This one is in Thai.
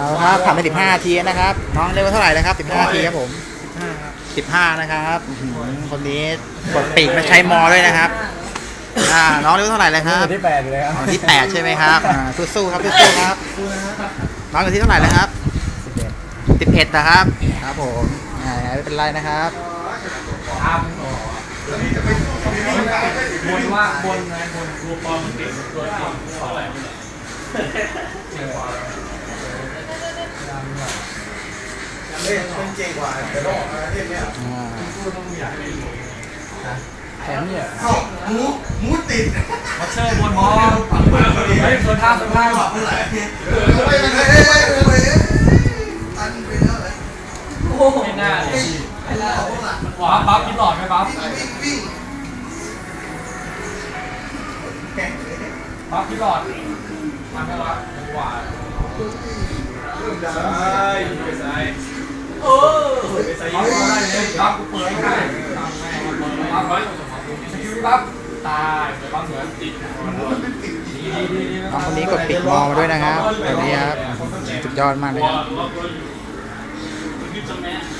เอาละครับผ่านไป15นาทีนะครับ น้องเรียกว่าเท่าไหร่เลยครับ15นาทีครับผม15นะครับอื้อหือคนนี้กดปีกมาใช้มอด้วยนะครับ อ่า น้องเรียกว่าเท่าไหร่เลยครับ ที่แปดเลยครับอ๋อที่8ใช่ไหมครับอ่าสู้ๆครับสู้ๆครับน้องอยู่ที่เท่าไหร่เลยครับ11นะครับ ครับผมอ่าไม่เป็นไรนะครับ บนว่าบนไงบนรูปอมันติดตัวติดเท่าไหร่ อ่าแขนเนี่ยหมูหมูติดมาเชิญบนมอเฮ้ยส่วนท่าส่วนท่าเมื่อไหร่เฮ้ยเฮ้ยเฮ้ยเฮ้ยเฮ้ยตันไปแล้วเลยไม่น่าเลยไปแล้วหลังปั๊บปั๊บกินหลอดไหมปั๊บวิ่งวิ่งวิ่งปั๊บกินหลอดทำให้วะหวานใช่ไปใส่เออไปใส่ปั๊บได้เลยปั๊บกูเปิดไม่ได้ปั๊บแม่เปิดปั๊บไว้ สกิลปั๊บตายเปิดปั๊บเหมือนติดดีดีดีดีน้องคนนี้กดปิดมอมาด้วยนะครับแบบนี้ครับสุดยอดมากเลยครับเ